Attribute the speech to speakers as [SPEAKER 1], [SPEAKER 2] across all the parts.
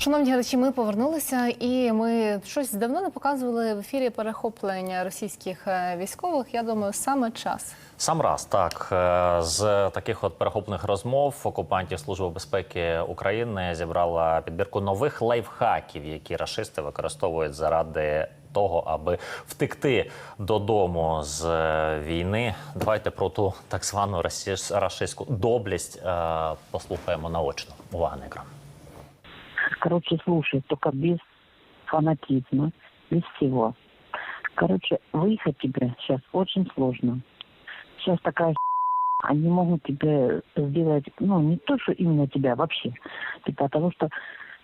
[SPEAKER 1] Шановні глядачі, ми повернулися, і ми щось давно не показували в ефірі перехоплення російських е, військових. Я думаю, саме час.
[SPEAKER 2] Сам раз так Е, з таких от перехоплених розмов окупантів Служби безпеки України зібрала підбірку нових лайфхаків, які рашисти використовують заради того, аби втекти додому з е, війни. Давайте про ту так звану рашистську доблесть е, послухаємо наочно. Увага на екран.
[SPEAKER 3] Короче, слушай, только без фанатизма, без всего. Короче, выехать тебе сейчас очень сложно. Сейчас такая они могут тебе сделать, ну, не то, что именно тебя вообще, типа того, что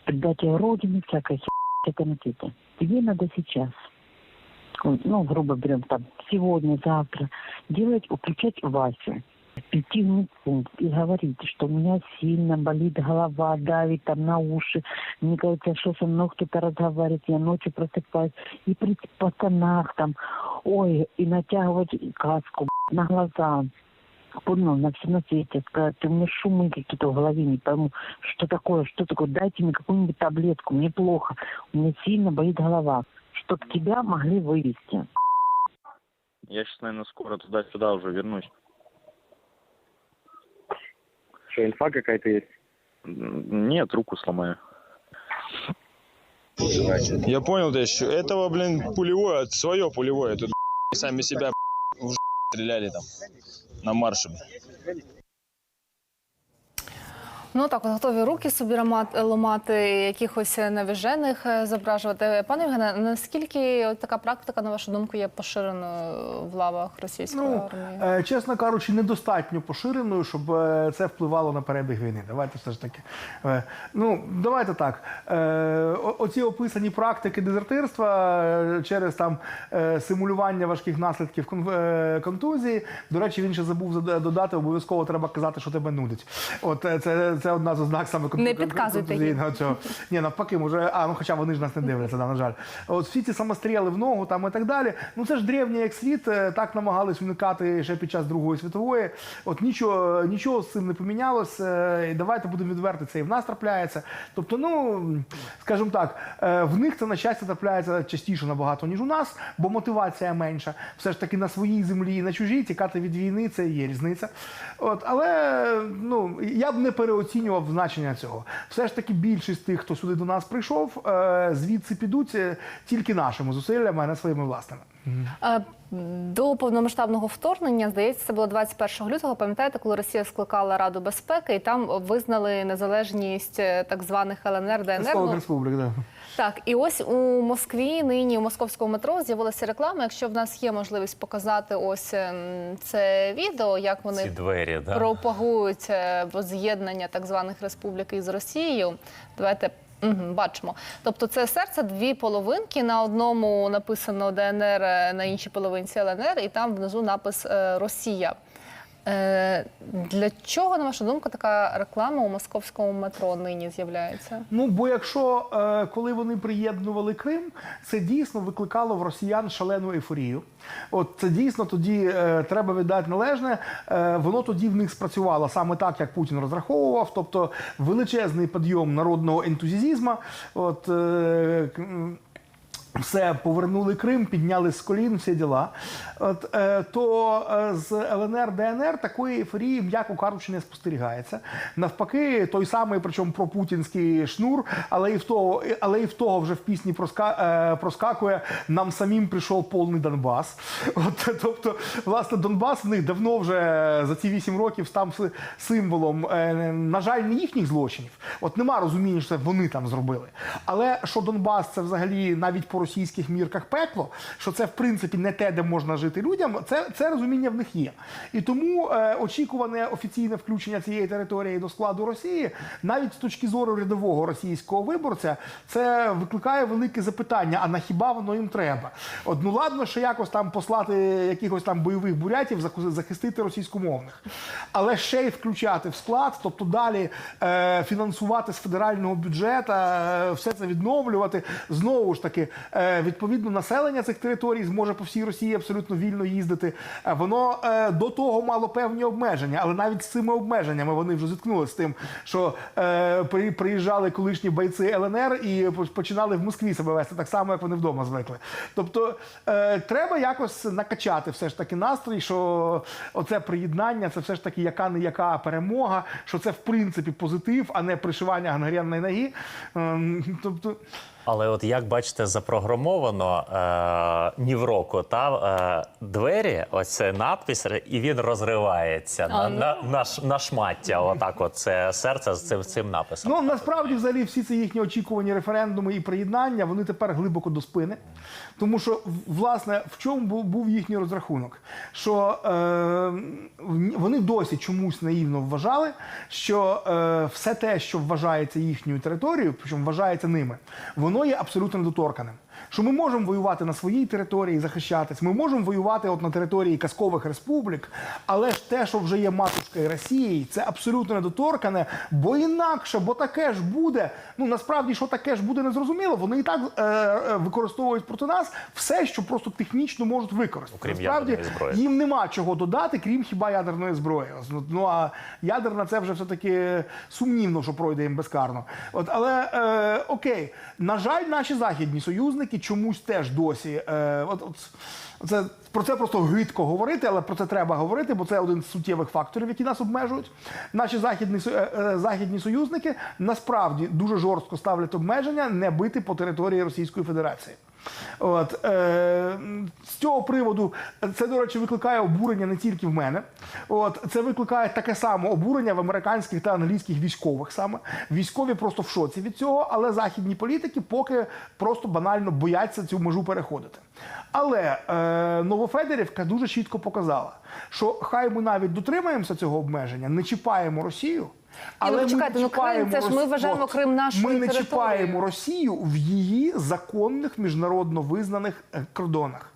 [SPEAKER 3] предатель Родины, всякая на это. Тебе надо сейчас, ну, грубо берем, там, сегодня, завтра, делать, включать Васю, прийти в медпункт и говорить, что у меня сильно болит голова, давит там на уши, мне кажется, что со мной кто-то разговаривает, я ночью просыпаюсь, и при пацанах там, ой, и натягивать каску на глаза, понял, на всем на свете, сказать, у меня шумы какие-то в голове, не пойму, что такое, что такое, дайте мне какую-нибудь таблетку, мне плохо, у меня сильно болит голова, чтоб тебя могли вывести.
[SPEAKER 4] Я сейчас, наверное, скоро туда-сюда уже вернусь.
[SPEAKER 5] Что, инфа какая-то есть?
[SPEAKER 4] Нет, руку сломаю.
[SPEAKER 6] Я понял, товарищ. Этого, блин, пулевое, свое пулевое. Тут сами себя стреляли там на марше.
[SPEAKER 1] Ну так, от готові руки собі ламати, якихось навіжених е, зображувати. Пане Євгене, наскільки от така практика, на вашу думку, є поширеною в лавах російської
[SPEAKER 7] Ну,
[SPEAKER 1] армії?
[SPEAKER 7] е, чесно кажучи, недостатньо поширеною, щоб е, це впливало на перебіг війни. Давайте все ж таки. Ну, давайте так. Оці описані практики дезертирства через там симулювання важких наслідків контузії. До речі, він ще забув додати, обов'язково треба казати, що тебе нудить. От це, це одна з ознак саме
[SPEAKER 1] Не підказуйте їм.
[SPEAKER 7] цього. Ні, навпаки, може, а ну хоча вони ж нас не дивляться, да, на жаль. От всі ці самостріли в ногу там і так далі. Ну це ж древнє як світ, е, так намагались уникати ще під час Другої світової. От нічого, нічого з цим не помінялось. е, І давайте будемо відверти, це і в нас трапляється. Тобто, ну скажімо так, е, в них це на щастя трапляється частіше набагато, ніж у нас, бо мотивація менша. Все ж таки на своїй землі і на чужій тікати від війни це є різниця. От, але ну я б не переоцінював значення цього. Все ж таки більшість тих, хто сюди до нас прийшов, е, звідси підуть е, тільки нашими зусиллями, а не своїми власними.
[SPEAKER 1] Е, До повномасштабного вторгнення, здається, це було 21 лютого. Пам'ятаєте, коли Росія скликала Раду безпеки і там визнали незалежність е, так званих ЛНР, ДНР. Ну,
[SPEAKER 7] республіки, да.
[SPEAKER 1] Так, і ось у Москві нині у московському метро з'явилася реклама. Якщо в нас є можливість показати ось ем, це відео, як
[SPEAKER 2] Ці
[SPEAKER 1] вони
[SPEAKER 2] двері, да.
[SPEAKER 1] пропагують е, воз'єднання так званих республік із Росією. Давайте. Бачимо. Тобто це серце дві половинки. На одному написано ДНР, е, на іншій половинці ЛНР, і там внизу напис е, Росія. Е, для чого, на вашу думку, така реклама у московському метро нині з'являється?
[SPEAKER 7] Ну бо якщо е, коли вони приєднували Крим, це дійсно викликало в росіян шалену ейфорію. От це дійсно тоді е, треба віддати належне. Воно тоді в них спрацювало саме так, як Путін розраховував, тобто величезний підйом народного ентузіазму. От все повернули Крим, підняли з колін, всі діла. От е, то е, з ЛНР ДНР такої ейфорії, м'яко кажучи, не спостерігається. Навпаки, той самий, причому пропутінський шнур, але і в того, але і в того вже в пісні проска, е, проскакує. Нам самим прийшов повний Донбас. От тобто, власне, Донбас в них давно вже за ці вісім років став символом, е, на жаль, не їхніх злочинів. От нема розуміння, що це вони там зробили. Але що Донбас це взагалі навіть по російських мірках пекло, що це в принципі не те, де можна жити людям. Це, це розуміння в них є. І тому е, очікуване офіційне включення цієї території до складу Росії, навіть з точки зору рядового російського виборця, це викликає велике запитання: а на хіба воно їм треба? От ну ладно, що якось там послати якихось там бойових бурятів захистити російськомовних, але ще й включати в склад, тобто далі е, фінансувати з федерального бюджету, е, все це відновлювати. Знову ж таки, Відповідно, населення цих територій зможе по всій Росії абсолютно вільно їздити. Е, Воно е, до того мало певні обмеження, але навіть з цими обмеженнями вони вже зіткнулися з тим, що е, приїжджали колишні бойці ЛНР і починали в Москві себе вести так само, як вони вдома звикли. Тобто е, треба якось накачати все ж таки настрій, що оце приєднання, це все ж таки яка не яка перемога, що це в принципі позитив, а не пришивання гангренної ноги. Ем, Тобто.
[SPEAKER 2] Але от як бачите, запрограмовано е, ні в року та е, двері, ось це надпис, і він розривається на,
[SPEAKER 1] А, ну.
[SPEAKER 2] на, на, ш- на шмаття. Отак, от це серце з цим, цим написом.
[SPEAKER 7] Ну насправді, взагалі, всі ці їхні очікувані референдуми і приєднання вони тепер глибоко до спини. Тому що, власне, в чому був, був їхній розрахунок? Що е, вони досі чомусь наївно вважали, що е, все те, що вважається їхньою територією, причому вважається ними, воно є абсолютно недоторканим. Що ми можемо воювати на своїй території, захищатись, ми можемо воювати от на території казкових республік, але ж те, що вже є матушкою Росії, це абсолютно недоторкане, бо інакше, бо таке ж буде. Ну насправді, що таке ж буде, незрозуміло. Вони і так е, е, використовують проти нас все, що просто технічно можуть використати.
[SPEAKER 2] Окрім
[SPEAKER 7] насправді
[SPEAKER 2] зброї.
[SPEAKER 7] їм нема чого додати, крім хіба ядерної зброї. Ну, Ну а ядерна це вже все таки сумнівно, що пройде їм безкарно. От, але е, окей, на жаль, наші західні союзники чомусь теж досі. Е, от, от, це, про це просто гидко говорити, але про це треба говорити, бо це один з суттєвих факторів, які нас обмежують. Наші західні, е, е, західні союзники насправді дуже жорстко ставлять обмеження не бити по території Російської Федерації. От, е, з цього приводу це, до речі, викликає обурення не тільки в мене. От, це викликає таке саме обурення в американських та англійських військових саме. Військові просто в шоці від цього, але західні політики поки просто банально бояться цю межу переходити. Але е, Новофедерівка дуже чітко показала, що хай ми навіть дотримаємося цього обмеження, не чіпаємо Росію. Але
[SPEAKER 1] ну, чекайте, ну, Крим, це ж ми вважаємо
[SPEAKER 7] От.
[SPEAKER 1] Крим нашою
[SPEAKER 7] Ми не
[SPEAKER 1] територією.
[SPEAKER 7] чіпаємо Росію в її законних міжнародно визнаних е, кордонах.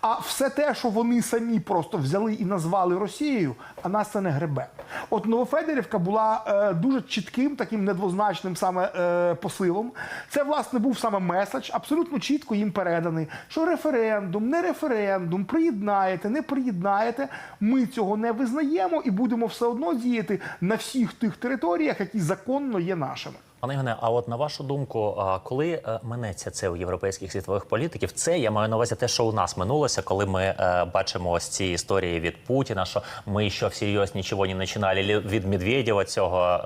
[SPEAKER 7] А все те, що вони самі просто взяли і назвали Росією, а нас це не гребе. От Новофедерівка була е, дуже чітким, таким недвозначним саме е, посилом. Це власне був саме меседж, абсолютно чітко їм переданий, що референдум, не референдум, приєднаєте, не приєднаєте. Ми цього не визнаємо і будемо все одно діяти на всіх тих територіях, які законно є нашими.
[SPEAKER 2] Пане Євгене, а от на вашу думку, коли е, минеться це у європейських світових політиків, це я маю на увазі те, що у нас минулося, коли ми е, бачимо ось ці історії від Путіна, що ми що всерйоз нічого не починали від Медведєва цього.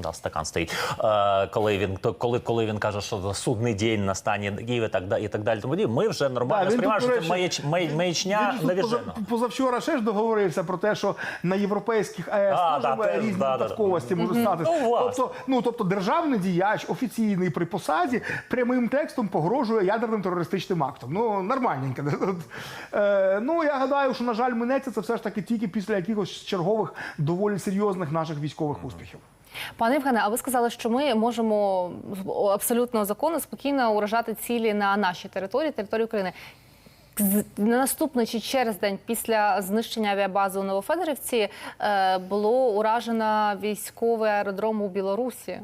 [SPEAKER 2] Е, Да, стакан стоїть. Е, коли він то- коли, коли він каже, що судний день настане Київ і так далі, і так далі. Тому ми вже нормально
[SPEAKER 7] Да,
[SPEAKER 2] сприймаємо, що це
[SPEAKER 7] речі,
[SPEAKER 2] маячня, навіжена.
[SPEAKER 7] позавчора ще ж договорився про те, що на європейських АЕС
[SPEAKER 2] А, да, теж,
[SPEAKER 7] різні
[SPEAKER 2] да, да, да.
[SPEAKER 7] випадковості можуть статися.
[SPEAKER 2] Ну,
[SPEAKER 7] тобто, ну тобто державний діяч офіційний при посаді прямим текстом погрожує ядерним терористичним актом. Ну нормальненько. Е, ну я гадаю, що на жаль, минеться це все ж таки тільки після якихось чергових доволі серйозних наших військових успіхів.
[SPEAKER 1] Пане Євгене, а ви сказали, що ми можемо абсолютно законно спокійно уражати цілі на нашій території, території України. На наступний чи через день після знищення авіабази у Новофедорівці е, було уражено військовий аеродром у Білорусі.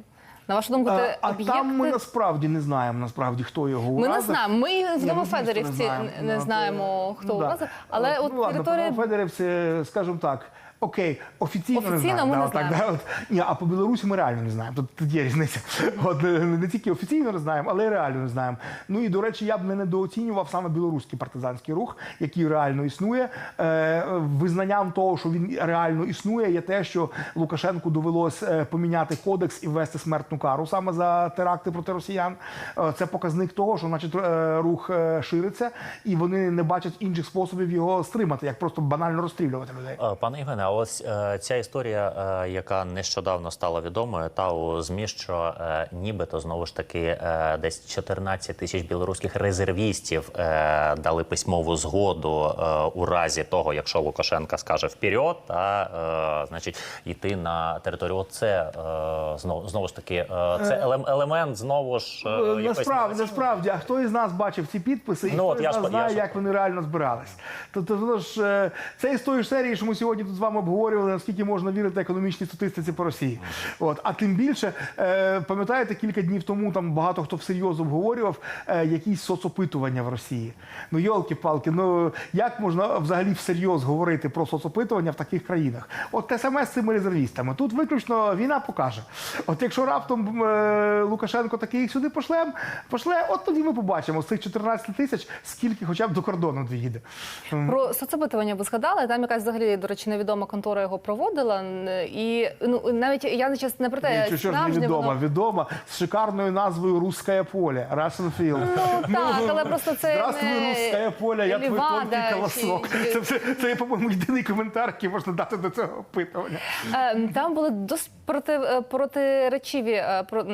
[SPEAKER 1] На вашу думку,
[SPEAKER 7] А,
[SPEAKER 1] це
[SPEAKER 7] а
[SPEAKER 1] об'єкти?
[SPEAKER 7] там ми насправді не знаємо насправді хто його
[SPEAKER 1] Ми не знаємо. Ми в
[SPEAKER 7] дійсно
[SPEAKER 1] Новофедорівці
[SPEAKER 7] знаємо.
[SPEAKER 1] не
[SPEAKER 7] Ну,
[SPEAKER 1] знаємо, хто
[SPEAKER 7] ну,
[SPEAKER 1] уразив. Але от
[SPEAKER 7] ну, ладно,
[SPEAKER 1] територія
[SPEAKER 7] по Новофедерівці, скажімо так. Окей, офіційно,
[SPEAKER 1] Офіційно
[SPEAKER 7] не знаємо.
[SPEAKER 1] ми
[SPEAKER 7] да,
[SPEAKER 1] не знаємо.
[SPEAKER 7] да, от. Ні, а по Білорусі ми реально не знаємо. Тут, тут є різниця. От е, не тільки офіційно не знаємо, але й реально не знаємо. Ну і до речі, я б не недооцінював саме білоруський партизанський рух, який реально існує. Е, визнанням того, що він реально існує, є те, що Лукашенку довелось е, поміняти кодекс і ввести смертну кару саме за теракти проти росіян. Е, Це показник того, що, значить, е, рух шириться, і вони не бачать інших способів його стримати, як просто банально розстрілювати людей.
[SPEAKER 2] Пане Євгене, ось е, ця історія, е, яка нещодавно стала відомою, та у змі, що е, нібито знову ж таки десь 14 тисяч білоруських резервістів дали письмову згоду у разі того, якщо Лукашенка скаже вперед, та значить йти на територію. Оце знову знову ж таки це елем- елемент знову ж
[SPEAKER 7] Насправді, насправді, а хто із нас бачив ці підписи, і
[SPEAKER 2] Ну,
[SPEAKER 7] хто
[SPEAKER 2] от
[SPEAKER 7] із
[SPEAKER 2] я
[SPEAKER 7] нас
[SPEAKER 2] ж- я
[SPEAKER 7] знає,
[SPEAKER 2] ж-
[SPEAKER 7] як вони реально збирались? Тобто, ж це із тої серії, що ми сьогодні тут з вами обговорювали, наскільки можна вірити економічній статистиці по Росії. От, а тим більше, е, пам'ятаєте, кілька днів тому там багато хто всерйоз обговорював е, якісь соцопитування в Росії. Ну, йолки-палки, ну як можна взагалі всерйоз говорити про соцопитування в таких країнах? От те саме з цими резервістами. Тут виключно війна покаже. От якщо раптом е, Лукашенко таки їх сюди пошле, пошле, от тоді ми побачимо з цих 14 тисяч, скільки хоча б до кордону доїде.
[SPEAKER 1] Про соцопитування ви згадали. Там якась взагалі, до речі, невідома контора його проводила. І ну навіть я не час не про те,
[SPEAKER 7] що ж невідома,
[SPEAKER 1] воно.
[SPEAKER 7] відома з шикарною назвою Русське поле, Russian Field.
[SPEAKER 1] Ну так, але просто це
[SPEAKER 7] Здравствуй,
[SPEAKER 1] не
[SPEAKER 7] Русське поле, я твій тонкий колосок.
[SPEAKER 1] чи-
[SPEAKER 7] Це, це, це, є, по-моєму, єдиний коментар, який можна дати до цього опитування.
[SPEAKER 1] Е, Там були досить проти, е, протиречиві, е, про,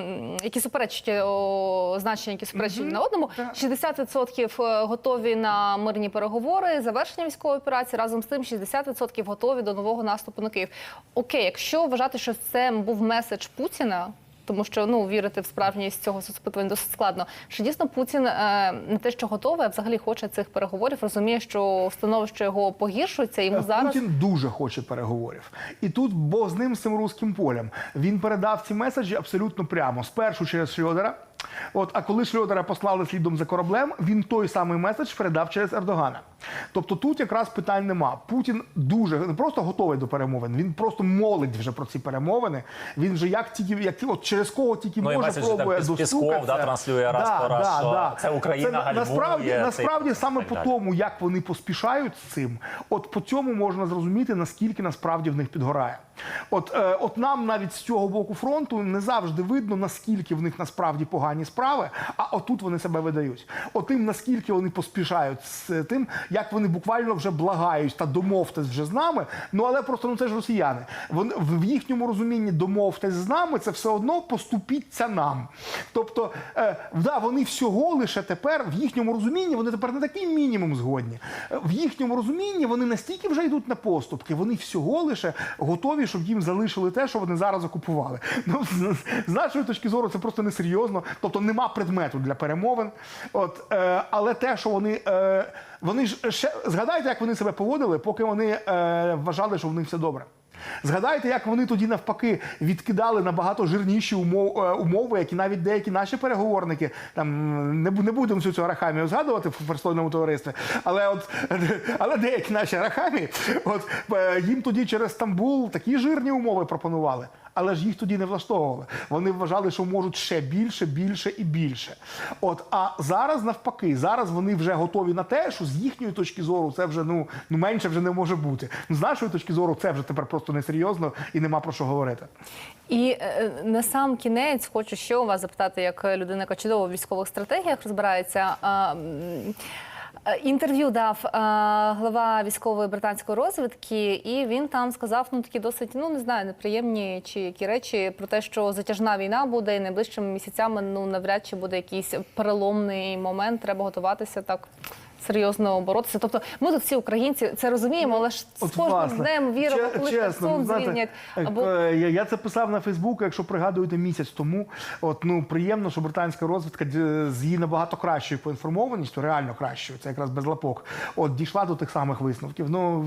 [SPEAKER 1] які суперечать о, значення, які суперечать на одному. 60% готові на мирні переговори, завершення військової операції. Разом з тим 60% готові до нового наступу на Київ. Окей, якщо вважати, що це був меседж Путіна. Тому що ну вірити в справжність цього соцопитування досить складно. Що дійсно Путін е, не те, що готовий, а взагалі хоче цих переговорів, розуміє, що становище його погіршується. Йому зараз
[SPEAKER 7] Путін дуже хоче переговорів. І тут Бог з ним з цим руським полем. Він передав ці меседжі абсолютно прямо. Спершу через Шльодера. От, а коли Шльодера послали слідом за кораблем, він той самий меседж передав через Ердогана. Тобто тут якраз питань нема. Путін дуже не просто готовий до перемовин, він просто молить вже про ці перемовини. Він вже як тільки як от через кого тільки
[SPEAKER 2] Ну,
[SPEAKER 7] може пробує
[SPEAKER 2] Піс- Пісков, да, транслює раз по раз, що це Україна гальмує
[SPEAKER 7] насправді, насправді саме
[SPEAKER 2] так
[SPEAKER 7] по
[SPEAKER 2] далі.
[SPEAKER 7] тому, як вони поспішають з цим, от по цьому можна зрозуміти, наскільки насправді в них підгорає. От, е, от нам навіть з цього боку фронту не завжди видно, наскільки в них насправді погані справи, а отут вони себе видають. От тим, наскільки вони поспішають з тим, як вони буквально вже благають та домовтесь вже з нами. Ну але просто ну це ж росіяни. Вони в їхньому розумінні домовтесь з нами, це все одно поступіться нам. Тобто, е, да, вони всього лише тепер в їхньому розумінні, вони тепер на такий мінімум згодні. Е, В їхньому розумінні вони настільки вже йдуть на поступки, вони всього лише готові, щоб їм залишили те, що вони зараз окупували. Ну, з, з нашої точки зору, це просто несерйозно. Тобто нема предмету для перемовин. От, е, але те, що вони. Е, вони ж ще згадайте, як вони себе поводили, поки вони е, вважали, що в них все добре. Згадайте, як вони тоді навпаки відкидали набагато жирніші е, умови, які навіть деякі наші переговорники там не, не будемо всю цю арахамію згадувати в пристойному товаристві, але от але деякі наші арахамії, от е, їм тоді через Стамбул такі жирні умови пропонували. Але ж їх тоді не влаштовували. Вони вважали, що можуть ще більше, більше і більше. От а зараз навпаки, зараз вони вже готові на те, що з їхньої точки зору це вже ну, ну менше вже не може бути. Ну, з нашої точки зору, це вже тепер просто несерйозно і нема про що говорити.
[SPEAKER 1] І е, на сам кінець хочу ще у вас запитати, як людина, яка чудово в військових стратегіях розбирається. Е, Інтерв'ю дав е, глава військової британської розвідки, і він там сказав ну такі досить ну не знаю, неприємні чи які речі про те, що затяжна війна буде і найближчими місяцями ну навряд чи буде якийсь переломний момент. Треба готуватися так серйозно боротися. Тобто, ми тут всі українці це розуміємо, але ж з
[SPEAKER 7] От,
[SPEAKER 1] кожним
[SPEAKER 7] власне,
[SPEAKER 1] днем віримо,
[SPEAKER 7] че-
[SPEAKER 1] коли
[SPEAKER 7] чесно,
[SPEAKER 1] Херсон
[SPEAKER 7] знаєте,
[SPEAKER 1] звільнять. Або
[SPEAKER 7] е, я, я це писав на Фейсбуку, якщо пригадуєте місяць тому. От ну приємно, що британська розвідка д- з її набагато кращою поінформованістю, реально кращою, це якраз без лапок. От дійшла до тих самих висновків. Ну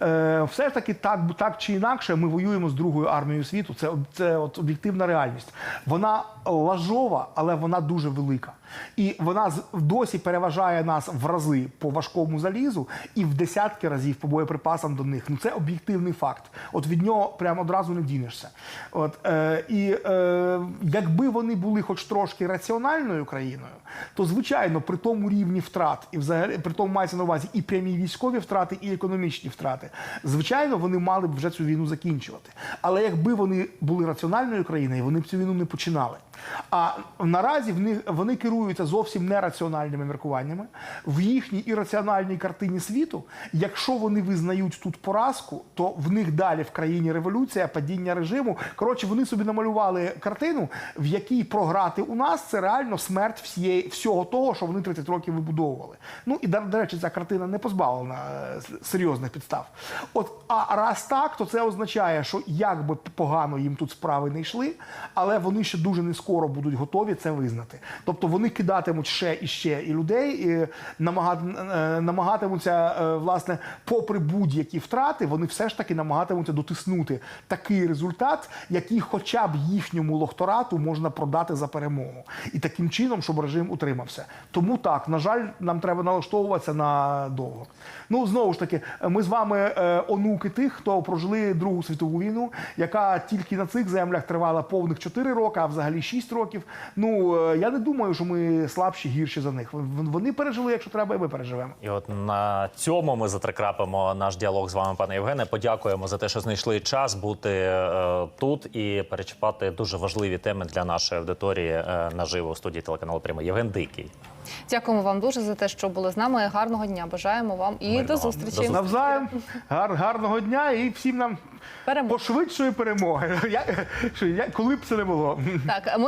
[SPEAKER 7] в- е, все ж таки, так так чи інакше, ми воюємо з другою армією світу. Це це от об'єктивна реальність. Вона лажова, але вона дуже велика. І вона досі переважає нас в рази по важкому залізу і в десятки разів по боєприпасам до них. Ну це об'єктивний факт. От від нього прямо одразу не дінешся. От е, і е, якби вони були хоч трошки раціональною країною, то звичайно при тому рівні втрат, і взагалі при тому мається на увазі і прямі військові втрати, і економічні втрати. Звичайно, вони мали б вже цю війну закінчувати. Але якби вони були раціональною країною, вони б цю війну не починали. А наразі в них вони керуються зовсім нераціональними міркуваннями в їхній ірраціональній картині світу. Якщо вони визнають тут поразку, то в них далі в країні революція, падіння режиму. Коротше, вони собі намалювали картину, в якій програти у нас це реально смерть всієї всього того, що вони 30 років вибудовували. Ну і до речі, ця картина не позбавлена е, серйозних підстав. От а раз так, то це означає, що як би погано їм тут справи не йшли, але вони ще дуже не скоро будуть готові це визнати. Тобто вони кидатимуть ще і ще і людей і е, намагатимуться е, власне, попри будь-які втрати, вони все ж таки намагатимуться дотиснути такий результат, який, хоча б їхньому лохторату можна продати за перемогу, і таким чином, щоб режим утримався. Тому так, на жаль, нам треба налаштовуватися на довго. Ну знову ж таки, ми з вами е, онуки тих, хто прожили Другу світову війну, яка тільки на цих землях тривала повних 4 роки, а взагалі 6 років. Ну я не думаю, що ми слабші, гірші за них. Вони пережили, якщо треба, і ми переживемо.
[SPEAKER 2] І от на цьому ми затрикрапимо наш діалог з вами, пане Євгене. Подякуємо за те, що знайшли час бути е, тут і перечіпати дуже важливі теми для нашої аудиторії е, наживо у студії телеканалу Прямо. Євген Дикий.
[SPEAKER 1] Дякуємо вам дуже за те, що були з нами. Гарного дня. Бажаємо вам і
[SPEAKER 2] Мирного.
[SPEAKER 1] до
[SPEAKER 2] До
[SPEAKER 1] зустрічі.
[SPEAKER 2] зустрічі.
[SPEAKER 7] Навзаєм гар, гарного дня і всім нам
[SPEAKER 1] Перемог.
[SPEAKER 7] пошвидшої перемоги. Я, що, я, коли б це не було.
[SPEAKER 1] Так, ми